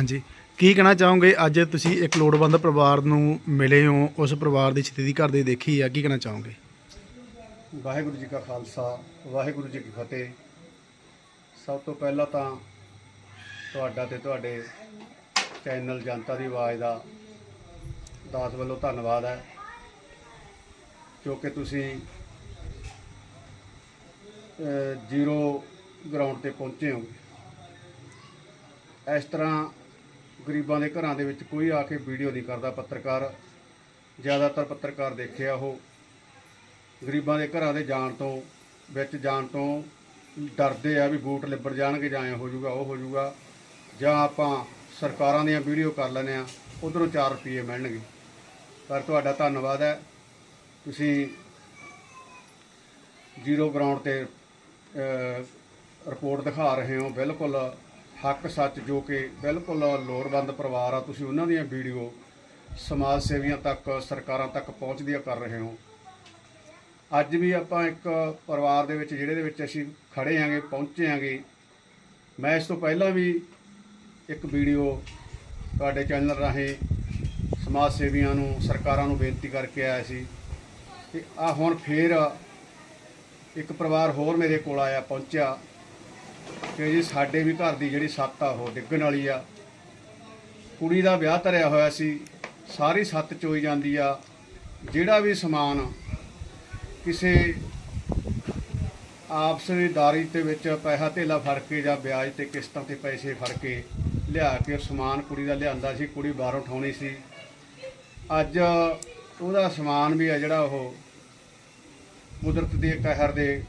ਹਾਂਜੀ। ਕੀ ਕਹਿਣਾ ਚਾਹੋਗੇ? ਅੱਜ ਤੁਸੀਂ ਇੱਕ ਲੋੜਵੰਦ ਪਰਿਵਾਰ ਨੂੰ ਮਿਲੇ ਹੋ। ਉਸ ਪਰਿਵਾਰ ਦੀ ਸਥਿਤੀ ਘਰ ਦੇ ਦੇਖੀ ਆ। ਕੀ ਕਹਿਣਾ ਚਾਹੋਗੇ? ਵਾਹਿਗੁਰੂ ਜੀ ਕਾ ਖਾਲਸਾ, ਵਾਹਿਗੁਰੂ ਜੀ ਕੀ ਫਤਿਹ। ਸਭ ਤੋਂ ਪਹਿਲਾਂ ਤਾਂ ਤੁਹਾਡਾ ਤੇ ਤੁਹਾਡੇ ਚੈਨਲ ਜਨਤਾ ਦੀ ਆਵਾਜ਼ ਦਾ ਦਾਸ ਵੱਲੋਂ ਧੰਨਵਾਦ ਹੈ। ਕਿਉਂਕਿ ਤੁਸੀਂ ਜ਼ੀਰੋ ਗਰਾਊਂਡ ਤੇ ਪਹੁੰਚੇ ਹੋ। ਇਸ ਤਰ੍ਹਾਂ ਗਰੀਬਾਂ ਦੇ ਘਰਾਂ ਦੇ ਵਿੱਚ ਕੋਈ ਆ ਕੇ ਵੀਡੀਓ ਨਹੀਂ ਕਰਦਾ ਪੱਤਰਕਾਰ। ਜ਼ਿਆਦਾਤਰ ਪੱਤਰਕਾਰ ਦੇਖਿਆ ਉਹ। ਗਰੀਬਾਂ ਦੇ ਘਰਾਂ ਦੇ ਜਾਣ ਤੋਂ, ਵਿੱਚ ਜਾਣ ਤੋਂ ਡਰਦੇ ਆ ਵੀ ਬੂਟ ਲਿਬੜ ਜਾਣਗੇ ਜਾਂ ਐਂ ਹੋ ਜਾਊਗਾ, ਉਹ ਹੋ ਜਾਊਗਾ। ਜਾਂ ਆਪਾਂ ਸਰਕਾਰਾਂ ਦੀਆਂ ਵੀਡੀਓ ਕਰ ਲੈਂਦੇ ਆ, ਉਧਰੋਂ 4 ਰੁਪਏ ਮਿਲਣਗੇ। ਪਰ ਤੁਹਾਡਾ ਧੰਨਵਾਦ ਹੈ। ਤੁਸੀਂ ਜ਼ੀਰੋ ਗਰਾਊਂਡ ਤੇ ਰਿਪੋਰਟ ਦਿਖਾ ਰਹੇ ਹੋ, ਬਿਲਕੁਲ ਹੱਕ ਸੱਚ ਜੋ ਕਿ ਬਿਲਕੁਲ ਲੋੜਵੰਦ ਪਰਿਵਾਰ ਆ, ਤੁਸੀਂ ਉਹਨਾਂ ਦੀਆਂ ਵੀਡੀਓ ਸਮਾਜ ਸੇਵੀਆਂ ਤੱਕ, ਸਰਕਾਰਾਂ ਤੱਕ ਪਹੁੰਚਦੀਆਂ ਕਰ ਰਹੇ ਹੋ। ਅੱਜ ਵੀ ਆਪਾਂ ਇੱਕ ਪਰਿਵਾਰ ਦੇ ਵਿੱਚ, ਜਿਹੜੇ ਦੇ ਵਿੱਚ ਅਸੀਂ ਖੜੇ ਆਂਗੇ ਪਹੁੰਚੇ ਆਂਗੇ ਮੈਂ ਇਸ ਤੋਂ ਪਹਿਲਾਂ ਵੀ ਇੱਕ ਵੀਡੀਓ ਤੁਹਾਡੇ ਚੈਨਲ ਰਾਹੀਂ ਸਮਾਜ ਸੇਵੀਆਂ ਨੂੰ, ਸਰਕਾਰਾਂ ਨੂੰ ਬੇਨਤੀ ਕਰਕੇ ਆਇਆ ਸੀ। ਤੇ ਆ ਹੁਣ ਫੇਰ ਇੱਕ ਪਰਿਵਾਰ ਹੋਰ ਮੇਰੇ ਕੋਲ ਆਇਆ, ਪਹੁੰਚਿਆ। ਕਿ ਜੀ? ਸਾਡੇ ਵੀ ਘਰ ਦੀ ਜਿਹੜੀ ਛੱਤ ਆ, ਉਹ ਡਿੱਗਣ ਵਾਲੀ ਆ। ਕੁੜੀ ਦਾ ਵਿਆਹ ਧਰਿਆ ਹੋਇਆ ਸੀ। ਸਾਰੀ ਛੱਤ ਚੋਈ ਜਾਂਦੀ ਆ। ਜਿਹੜਾ ਵੀ ਸਮਾਨ ਕਿਸੇ ਆਪਸਰੀਦਾਰੀ ਦੇ ਵਿੱਚ ਪੈਸਾ ਧੇਲਾ ਫੜ ਕੇ ਜਾਂ ਵਿਆਜ ਤੇ ਕਿਸ਼ਤਾਂ ਤੇ ਪੈਸੇ ਫੜ ਕੇ ਲਿਆ ਕੇ ਸਮਾਨ ਕੁੜੀ ਦਾ ਲਿਆਂਦਾ ਸੀ। ਕੁੜੀ ਬਾਹਰੋਂ ਉਠਾਉਣੀ ਸੀ। ਅੱਜ ਉਹਦਾ ਸਮਾਨ ਵੀ ਆ ਜਿਹੜਾ ਉਹ ਕੁਦਰਤ ਦੇ ਕਹਿਰ ਦੇ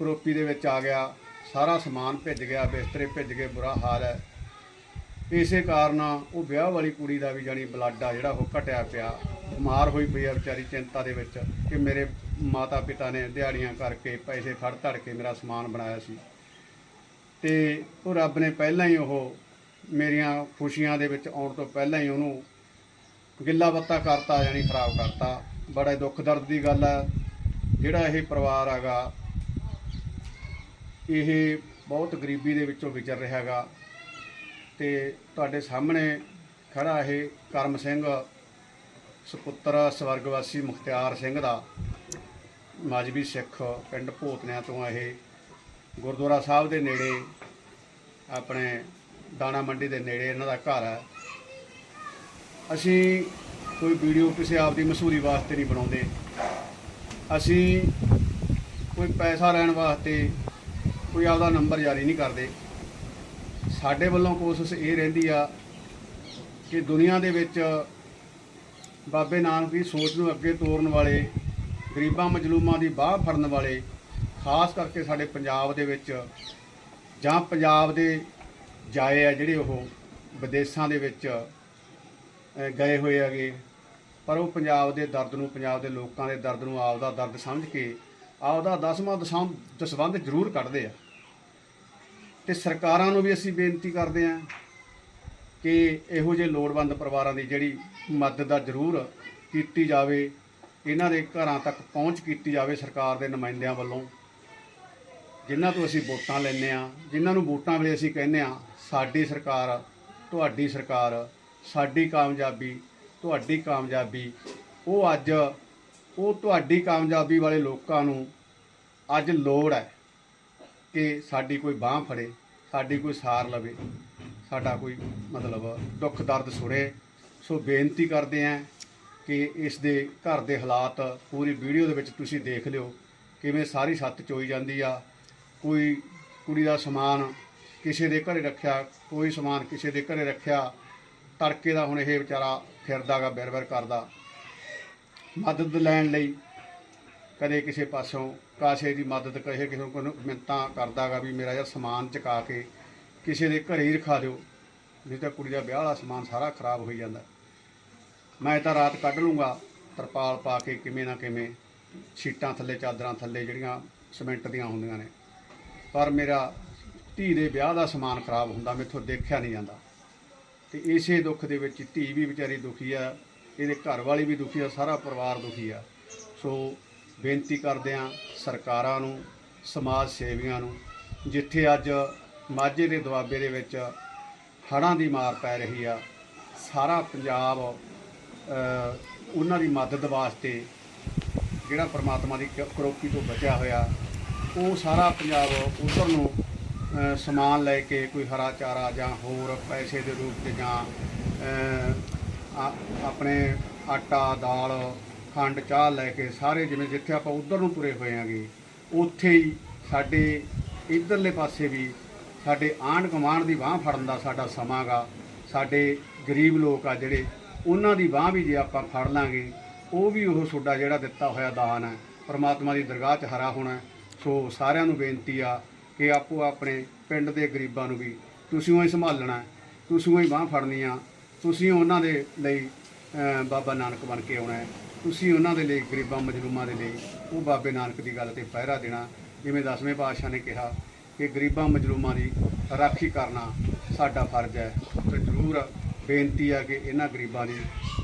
ਕਰੋਪੀ ਦੇ ਵਿੱਚ ਆ ਗਿਆ। ਸਾਰਾ ਸਮਾਨ ਭਿੱਜ ਗਿਆ, ਬਿਸਤਰੇ ਭਿੱਜ ਗਏ, ਬੁਰਾ ਹਾਲ ਹੈ। ਇਸੇ ਕਾਰਨ ਉਹ ਵਿਆਹ ਵਾਲੀ ਕੁੜੀ ਦਾ ਵੀ ਜਾਨੀ ਬਲੱਡ ਆ, ਜਿਹੜਾ ਉਹ ਘਟਿਆ ਪਿਆ। ਬਿਮਾਰ ਹੋਈ ਪਈ ਆ ਵਿਚਾਰੀ ਚਿੰਤਾ ਦੇ ਵਿੱਚ ਕਿ ਮੇਰੇ ਮਾਤਾ ਪਿਤਾ ਨੇ ਦਿਹਾੜੀਆਂ ਕਰਕੇ ਪੈਸੇ ਖੜ ਧੜ ਕੇ ਮੇਰਾ ਸਮਾਨ ਬਣਾਇਆ ਸੀ। ਤੇ ਉਹ ਰੱਬ ਨੇ ਪਹਿਲਾਂ ਹੀ ਉਹ ਮੇਰੀਆਂ ਖੁਸ਼ੀਆਂ ਦੇ ਵਿੱਚ ਆਉਣ ਤੋਂ ਪਹਿਲਾਂ ਹੀ ਉਹਨੂੰ ਗਿੱਲਾ ਬੱਤਾ ਕਰਤਾ ਯਾਨੀ ਖਰਾਬ ਕਰਤਾ। ਬੜਾ ਦੁੱਖ ਦਰਦ ਦੀ ਗੱਲ ਹੈ ਜਿਹੜਾ ਇਹ ਪਰਿਵਾਰ ਹੈਗਾ ਇਹ ਬਹੁਤ ਗਰੀਬੀ ਦੇ ਵਿੱਚੋਂ ਵਿਚਰ ਰਿਹਾ ਹੈਗਾ ਤੇ ਤੁਹਾਡੇ ਸਾਹਮਣੇ ਖੜਾ ਇਹ ਕਰਮ ਸਿੰਘ, ਸੁਪੁੱਤਰ ਸਵਰਗਵਾਸੀ ਮੁਖਤਿਆਰ ਸਿੰਘ ਦਾ ਮਾਜਬੀ ਸਿੱਖ ਪਿੰਡ ਭੋਤਨਿਆਂ ਤੋਂ ਇਹ ਗੁਰਦੁਆਰਾ ਸਾਹਿਬ ਦੇ ਨੇੜੇ ਆਪਣੇ ਦਾਣਾ ਮੰਡੀ ਦੇ ਨੇੜੇ ਇਹਨਾਂ ਦਾ ਘਰ ਹੈ। ਅਸੀਂ ਕੋਈ ਵੀਡੀਓ ਕਿਸੇ ਆਪ ਦੀ ਮਸ਼ਹੂਰੀ ਵਾਸਤੇ ਨਹੀਂ ਬਣਾਉਂਦੇ। ਅਸੀਂ ਕੋਈ ਪੈਸਾ ਲੈਣ ਵਾਸਤੇ ਕੋਈ ਆਪਦਾ ਨੰਬਰ ਜਾਰੀ ਨਹੀਂ ਕਰਦੇ। ਸਾਡੇ ਵੱਲੋਂ ਕੋਸ਼ਿਸ਼ ਇਹ ਰਹਿੰਦੀ ਆ ਕਿ ਦੁਨੀਆ ਦੇ ਵਿੱਚ ਬਾਬੇ ਨਾਨਕ ਦੀ ਸੋਚ ਨੂੰ ਅੱਗੇ ਤੋਰਨ ਵਾਲੇ, ਗਰੀਬਾਂ ਮਜਲੂਮਾਂ ਦੀ ਬਾਹ ਫੜਨ ਵਾਲੇ, ਖਾਸ ਕਰਕੇ ਸਾਡੇ ਪੰਜਾਬ ਦੇ ਵਿੱਚ ਜਾਂ ਪੰਜਾਬ ਦੇ ਜਾਏ ਆ ਜਿਹੜੇ ਉਹ ਵਿਦੇਸ਼ਾਂ ਦੇ ਵਿੱਚ ਗਏ ਹੋਏ ਹੈਗੇ। ਪਰ ਉਹ ਪੰਜਾਬ ਦੇ ਦਰਦ ਨੂੰ, ਪੰਜਾਬ ਦੇ ਲੋਕਾਂ ਦੇ ਦਰਦ ਨੂੰ ਆਪਦਾ ਦਰਦ ਸਮਝ ਕੇ ਆਪਦਾ ਦਸਵਾਂ ਦਸਵੰਧ ਦਸਵੰਧ ਜ਼ਰੂਰ ਕੱਢਦੇ ਆ। ਤੇ ਸਰਕਾਰਾਂ ਨੂੰ ਵੀ ਅਸੀਂ ਬੇਨਤੀ ਕਰਦੇ ਹਾਂ ਕਿ ਇਹੋ ਜਿਹੇ ਲੋੜਵੰਦ ਪਰਿਵਾਰਾਂ ਦੀ ਜਿਹੜੀ ਮਦਦ ਆ ਜ਼ਰੂਰ ਕੀਤੀ ਜਾਵੇ। ਇਹਨਾਂ ਦੇ ਘਰਾਂ ਤੱਕ ਪਹੁੰਚ ਕੀਤੀ ਜਾਵੇ ਸਰਕਾਰ ਦੇ ਨੁਮਾਇੰਦਿਆਂ ਵੱਲੋਂ। ਜਿਨ੍ਹਾਂ ਤੋਂ ਅਸੀਂ ਵੋਟਾਂ ਲੈਂਦੇ ਆ ਜਿਨ੍ਹਾਂ ਨੂੰ ਵੋਟਾਂ ਵੇਲੇ ਅਸੀਂ ਕਹਿੰਦੇ ਆ ਸਾਡੀ ਸਰਕਾਰ, ਤੁਹਾਡੀ ਸਰਕਾਰ, ਸਾਡੀ ਕਾਮਯਾਬੀ, ਤੁਹਾਡੀ ਕਾਮਯਾਬੀ। ਉਹ ਅੱਜ ਉਹ ਤੁਹਾਡੀ ਕਾਮਯਾਬੀ ਵਾਲੇ ਲੋਕਾਂ ਨੂੰ ਅੱਜ ਲੋੜ ਹੈ ਕਿ ਸਾਡੀ ਕੋਈ ਬਾਹ ਫੜੇ, ਸਾਡੀ ਕੋਈ ਸਾਰ ਲਵੇ, ਸਾਡਾ ਕੋਈ ਮਤਲਬ ਦੁੱਖ ਦਰਦ ਸੁਣੇ। ਸੋ ਬੇਨਤੀ ਕਰਦੇ ਆਂ ਕਿ ਇਸ ਦੇ ਘਰ ਦੇ ਹਾਲਾਤ ਪੂਰੀ ਵੀਡੀਓ ਦੇ ਵਿੱਚ ਤੁਸੀਂ ਦੇਖ ਲਿਓ। ਕਿਵੇਂ ਸਾਰੀ ਛੱਤ ਚੋਈ ਜਾਂਦੀ ਆ। ਕੋਈ ਕੁੜੀ ਦਾ ਸਮਾਨ ਕਿਸੇ ਦੇ ਘਰੇ ਰੱਖਿਆ, ਕੋਈ ਸਮਾਨ ਕਿਸੇ ਦੇ ਘਰੇ ਰੱਖਿਆ, ਤੜਕੇ ਦਾ ਹੁਣ ਇਹ ਵਿਚਾਰਾ ਫਿਰਦਾਗਾ ਬਿਰ-ਬਿਰ ਕਰਦਾ। ਮਦਦ ਲੈਣ ਲਈ ਕਦੇ ਕਿਸੇ ਪਾਸੋਂ ਕਾਸੇ ਦੀ ਮਦਦ, ਕਹੇ ਕਿਸੇ ਨੂੰ ਮਿੰਤਾਂ ਕਰਦਾਗਾ ਵੀ ਮੇਰਾ ਯਾਰ ਸਮਾਨ ਚਕਾ ਕੇ ਕਿਸੇ ਦੇ ਘਰੇ ਹੀ ਰਖਾ ਦਿਓ। ਨਹੀਂ ਤਾਂ ਕੁੜੀ ਦਾ ਵਿਆਹ ਵਾਲਾ ਸਮਾਨ ਸਾਰਾ ਖਰਾਬ ਹੋਈ ਜਾਂਦਾ। ਮੈਂ ਤਾਂ ਰਾਤ ਕੱਢ ਲੂੰਗਾ, ਤਰਪਾਲ ਪਾ ਕੇ ਕਿਵੇਂ ਨਾ ਕਿਵੇਂ ਸ਼ੀਟਾਂ ਥੱਲੇ, ਚਾਦਰਾਂ ਥੱਲੇ ਜਿਹੜੀਆਂ ਸਿਮੈਂਟ ਦੀਆਂ ਹੁੰਦੀਆਂ ਨੇ। ਪਰ ਮੇਰਾ ਧੀ ਦੇ ਵਿਆਹ ਦਾ ਸਮਾਨ ਖਰਾਬ ਹੁੰਦਾ, ਮੈਥੋਂ ਦੇਖਿਆ ਨਹੀਂ ਜਾਂਦਾ। ਤੇ ਇਸੇ ਦੁੱਖ ਦੇ ਵਿੱਚ ਧੀ ਵੀ ਵਿਚਾਰੀ ਦੁਖੀ ਆ ਇਹਦੇ ਘਰ ਵਾਲੀ ਵੀ ਦੁਖੀ ਆ, ਸਾਰਾ ਪਰਿਵਾਰ ਦੁਖੀ ਆ। ਸੋ ਬੇਨਤੀ ਕਰਦੇ ਆ ਸਰਕਾਰਾਂ ਨੂੰ, ਸਮਾਜ ਸੇਵੀਆਂ ਨੂੰ, ਜਿੱਥੇ ਅੱਜ ਮਾਝੇ ਦੇ ਦੁਆਬੇ ਦੇ ਵਿੱਚ ਹੜ੍ਹਾਂ ਦੀ ਮਾਰ ਪੈ ਰਹੀ ਆ, ਸਾਰਾ ਪੰਜਾਬ ਉਹਨਾਂ ਦੀ ਮਦਦ ਵਾਸਤੇ ਜਿਹੜਾ ਪ੍ਰਮਾਤਮਾ ਦੀ ਕ- ਕਰੋਪੀ ਤੋਂ ਬਚਿਆ ਹੋਇਆ, ਉਹ ਸਾਰਾ ਪੰਜਾਬ ਉਧਰ ਨੂੰ ਸਮਾਨ ਲੈ ਕੇ ਕੋਈ ਹਰਾ ਚਾਰਾ ਜਾਂ ਹੋਰ ਪੈਸੇ ਦੇ ਰੂਪ 'ਚ ਜਾਂ ਆ- ਆਪਣੇ ਆਟਾ ਦਾਲ ਖੰਡ ਚਾਹ ਲੈ ਕੇ ਸਾਰੇ ਜਿਵੇਂ ਜਿੱਥੇ ਆਪਾਂ ਉਧਰ ਨੂੰ ਤੁਰੇ ਹੋਏ ਆਂਗੇ ਉੱਥੇ ਹੀ ਸਾਡੇ ਇਧਰਲੇ ਪਾਸੇ ਵੀ ਸਾਡੇ ਆਂਢ ਗੁਆਂਢ ਦੀ ਬਾਹ ਫੜਨ ਦਾ ਸਾਡਾ ਸਮਾਂ ਗਾ। ਸਾਡੇ ਗਰੀਬ ਲੋਕ ਆ ਜਿਹੜੇ ਉਹਨਾਂ ਦੀ ਬਾਹ ਵੀ ਜੇ ਆਪਾਂ ਫੜ ਲਾਂਗੇ ਉਹ ਵੀ ਉਹ ਤੁਹਾਡਾ ਜਿਹੜਾ ਦਿੱਤਾ ਹੋਇਆ ਦਾਨ ਹੈ ਪਰਮਾਤਮਾ ਦੀ ਦਰਗਾਹ 'ਚ ਹਰਾ ਹੋਣਾ। ਹੈ। ਸੋ ਸਾਰਿਆਂ ਨੂੰ ਬੇਨਤੀ ਆ ਕਿ ਆਪੋ ਆਪਣੇ ਪਿੰਡ ਦੇ ਗਰੀਬਾਂ ਨੂੰ ਵੀ ਤੁਸੀਂ ਉਹ ਹੀ ਸੰਭਾਲਣਾ ਹੈ, ਤੁਸੀਂ ਉਹ ਹੀ ਬਾਹ ਫੜਨੀ ਆ ਤੁਸੀਂ ਉਹਨਾਂ ਦੇ ਲਈ ਬਾਬਾ ਨਾਨਕ ਬਣ ਕੇ ਆਉਣਾ ਹੈ। ਤੁਸੀਂ ਉਹਨਾਂ ਦੇ ਲਈ ਗਰੀਬਾਂ ਮਜਲੂਮਾਂ ਦੇ ਲਈ ਉਹ ਬਾਬੇ ਨਾਨਕ ਦੀ ਗੱਲ ਤੇ ਪਹਿਰਾ ਦੇਣਾ। ਜਿਵੇਂ ਦਸਵੇਂ ਪਾਤਸ਼ਾਹ ਨੇ ਕਿਹਾ ਕਿ ਗਰੀਬਾਂ ਮਜਲੂਮਾਂ ਦੀ ਰਾਖੀ ਕਰਨਾ ਸਾਡਾ ਫਰਜ਼ ਹੈ। ਤੇ ਜ਼ਰੂਰ ਬੇਨਤੀ ਆ ਕਿ ਇਹਨਾਂ ਗਰੀਬਾਂ ਦੀ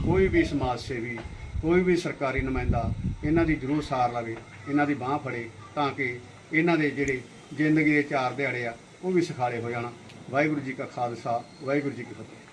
ਕੋਈ ਵੀ ਸਮਾਜ ਸੇਵੀ, ਕੋਈ ਵੀ ਸਰਕਾਰੀ ਨੁਮਾਇੰਦਾ ਇਹਨਾਂ ਦੀ ਜ਼ਰੂਰ ਸਾਰ ਲਵੇ, ਇਹਨਾਂ ਦੀ ਬਾਹ ਫੜੇ ਤਾਂ ਕਿ ਇਹਨਾਂ ਦੇ ਜਿਹੜੇ ਜ਼ਿੰਦਗੀ ਦੇ ਚਾਰ ਦਿਹਾੜੇ ਆ ਉਹ ਵੀ ਸਿਖਾਲੇ ਹੋ ਜਾਣ। ਵਾਹਿਗੁਰੂ ਜੀ ਕਾ ਖਾਲਸਾ, ਵਾਹਿਗੁਰੂ ਜੀ ਕੀ ਫਤਿਹ।